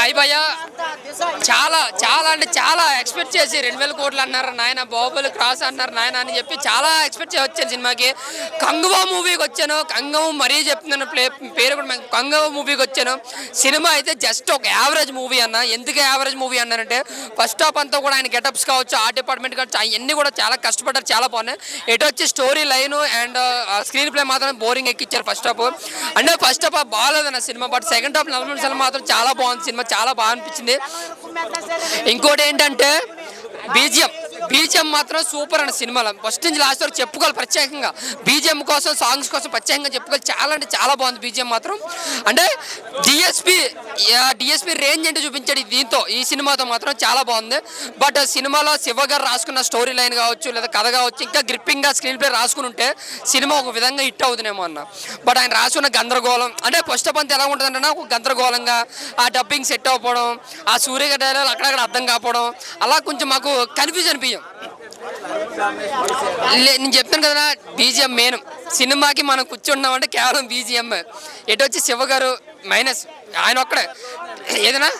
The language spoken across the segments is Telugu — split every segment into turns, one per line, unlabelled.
来吧呀。చాలా చాలా అంటే చాలా ఎక్స్పెక్ట్ చేసి రెండు వేల కోట్లు అన్నారు నాయన బాహుబలి క్రాస్ అన్నారు నాయన అని చెప్పి చాలా ఎక్స్పెక్ట్ చేసి వచ్చాను సినిమాకి. కంగువా మూవీకి వచ్చాను. కంగవ మరీ చెప్తున్నాను ప్లే పేరు కూడా కంగవ మూవీకి వచ్చాను. సినిమా అయితే జస్ట్ ఒక యావరేజ్ మూవీ అన్న. ఎందుకు యావరేజ్ మూవీ అన్నానంటే ఫస్ట్ హాఫ్ అంతా కూడా ఆయన గెటప్స్ కావచ్చు ఆ డిపార్ట్మెంట్ కావచ్చు అవన్నీ కూడా చాలా కష్టపడ్డారు చాలా బాగున్నాయి. ఎటు వచ్చి story line and screenplay మాత్రం బోరింగ్ ఎక్కిచ్చారు ఫస్ట్ హాఫ్ అంటే ఫస్ట్ హాఫ్ బాగాలేదన్న సినిమా బట్ సెకండ్ హాఫ్ నలభై నిమిషాలు మాత్రం చాలా బాగుంది. సినిమా చాలా బాగా అనిపించింది. ఇంకోటి ఏంటంటే బీజిఎం బీజిఎం మాత్రం సూపర్ అన్న సినిమాలో. ఫస్ట్ నుంచి లాస్ట్ వరకు చెప్పుకోవాలి ప్రత్యేకంగా. బీజిఎం కోసం సాంగ్స్ కోసం ప్రత్యేకంగా చెప్పుకోవాలి. చాలా అంటే చాలా బాగుంది బీజిఎం మాత్రం. అంటే డిఎస్పి డిఎస్పి రేంజ్ అంటే చూపించాడు దీంతో. ఈ సినిమాతో మాత్రం చాలా బాగుంది. బట్ సినిమాలో శివ గారు రాసుకున్న స్టోరీ లైన్ కావచ్చు లేదా కథ కావచ్చు ఇంకా గ్రిప్పింగ్గా స్క్రీన్ ప్లే రాసుకుని ఉంటే సినిమా ఒక విధంగా హిట్ అవుతుందేమో అన్న. బట్ ఆయన రాసుకున్న గందరగోళం అంటే ఫస్ట్ ఆఫ్ అంతా ఎలా ఉంటుందంటే ఒక గందరగోళంగా ఆ డబ్బింగ్ సెట్ అవ్వడం ఆ సూర్య డైలాగ్ అక్కడక్కడ అర్థం కాకపోవడం అలా కొంచెం మాకు కన్ఫ్యూజన్ అనిపించాం నేను చెప్తాను కదా బీజిఎం మెయిన్ సినిమాకి మనం కూర్చున్నామంటే కేవలం బీజిఎం. ఎటు వచ్చి శివ గారు మైనస్ ఆయన ఒక్కడే. ఏదైనా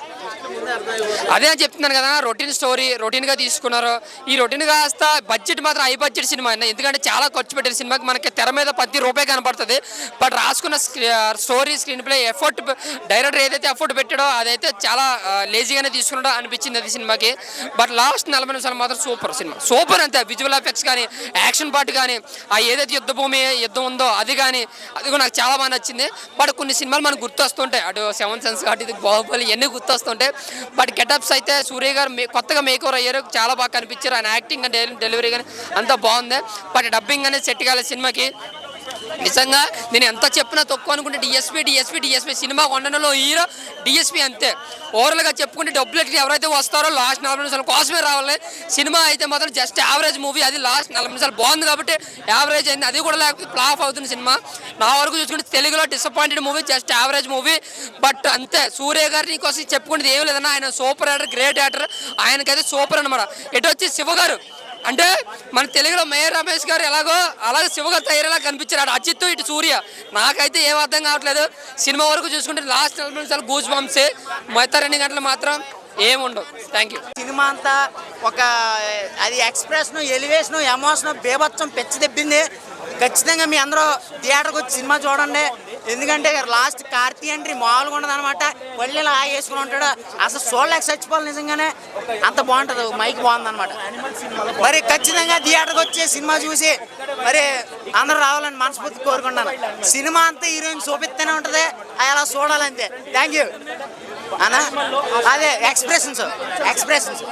అదే అని చెప్తున్నాను కదా రొటీన్ స్టోరీ రొటీన్గా తీసుకున్నారు. ఈ రొటీన్ కాస్త బడ్జెట్ మాత్రం హై బడ్జెట్ సినిమా అన్న ఎందుకంటే చాలా ఖర్చు పెట్టిన సినిమాకి మనకి తెర మీద ప్రతి రూపాయి కనపడుతుంది. బట్ రాసుకున్న story screenplay effort director ఏదైతే ఎఫర్ట్ పెట్టాడో అదైతే చాలా లేజీగానే తీసుకున్నాడో అనిపించింది అది సినిమాకి బట్ లాస్ట్ నలభై నిమిషాలు మాత్రం సూపర్ సినిమా సూపర్ అంతే విజువల్ ఎఫెక్ట్స్ కానీ యాక్షన్ పార్ట్ కానీ ఆ ఏదైతే యుద్ధ భూమి యుద్ధం ఉందో అది కానీ అది కూడా నాకు చాలా బాగా నచ్చింది. బట్ కొన్ని సినిమాలు మనకు గుర్తొస్తుంటాయి. అటు సెవెన్ సెన్స్ కాబట్టి ఇది బాహుబలి ఇవన్నీ గుర్తొస్తుంటాయి. బట్ గెటప్స్ అయితే సూర్య గారు కొత్తగా మేకోవర్ అయ్యారు. చాలా బాగా కనిపించారు. ఆయన యాక్టింగ్ అండ్ డెలివరీ కానీ అంతా బాగుంది. బట్ డబ్బింగ్ అనేది సెట్ కాలేదు సినిమాకి. నిజంగా నేను ఎంత చెప్పినా తక్కువ అనుకుంటే డిఎస్పీ డిఎస్పీ డిఎస్పీ సినిమా కొండలో హీరో డిఎస్పీ అంతే. ఓవరాల్గా చెప్పుకుంటే డబ్బులు ఎట్లా ఎవరైతే వస్తారో లాస్ట్ నలభై నిమిషాల కోసమే రావాలి. సినిమా అయితే మాత్రం జస్ట్ యావరేజ్ మూవీ అది లాస్ట్ నలభై నిమిషాలు బాగుంది కాబట్టి యావరేజ్ అయింది. అది కూడా లేకపోతే ఫ్లాప్ అవుతుంది సినిమా. నా వరకు చూసుకుంటే తెలుగులో disappointed movie just average movie but అంతే. సూర్య గారిని కోసం చెప్పుకునేది ఏం లేదన్నా ఆయన సూపర్ యాక్టర్ గ్రేట్ యాక్టర్ ఆయనకైతే సూపర్ అనమాట ఎటు వచ్చి శివ గారు అంటే మన తెలుగులో మేయర్ రమేష్ గారు ఎలాగో అలాగే శివగారు తయారేలా కనిపించారు అజిత్ ఇటు సూర్య. నాకైతే ఏం అర్థం కావట్లేదు. సినిమా వరకు చూసుకుంటే లాస్ట్ నలభై నిమిషాలు గూజ్ బంప్సే మిగతా రెండు గంటలు మాత్రం ఏముండవు. థ్యాంక్ యూ
సినిమా అంతా ఒక అది ఎక్స్ప్రెషన్ ఎలివేషన్ ఎమోషన్ బీభత్సం పెచ్చి తెప్పింది ఖచ్చితంగా మీ అందరూ థియేటర్కి వచ్చి సినిమా చూడండి. ఎందుకంటే లాస్ట్ కార్తీ ఎంట్రీ మామూలుగా ఉండదు అనమాట పళ్ళు ఇలా వేసుకుని ఉంటాడు. అసలు చూడలేక చచ్చిపోవాలి నిజంగానే. అంత బాగుంటుంది. మైక్ బాగుంది అనమాట మరి ఖచ్చితంగా థియేటర్కి వచ్చి సినిమా చూసి మరి అందరూ రావాలని మనస్ఫూర్తి కోరుకుంటాను సినిమా అంతా హీరోయిన్ చూపిస్తూనే ఉంటుంది. అది అలా చూడాలంతే. థ్యాంక్ యూ అన్న అదే ఎక్స్ప్రెషన్స్ ఎక్స్ప్రెషన్స్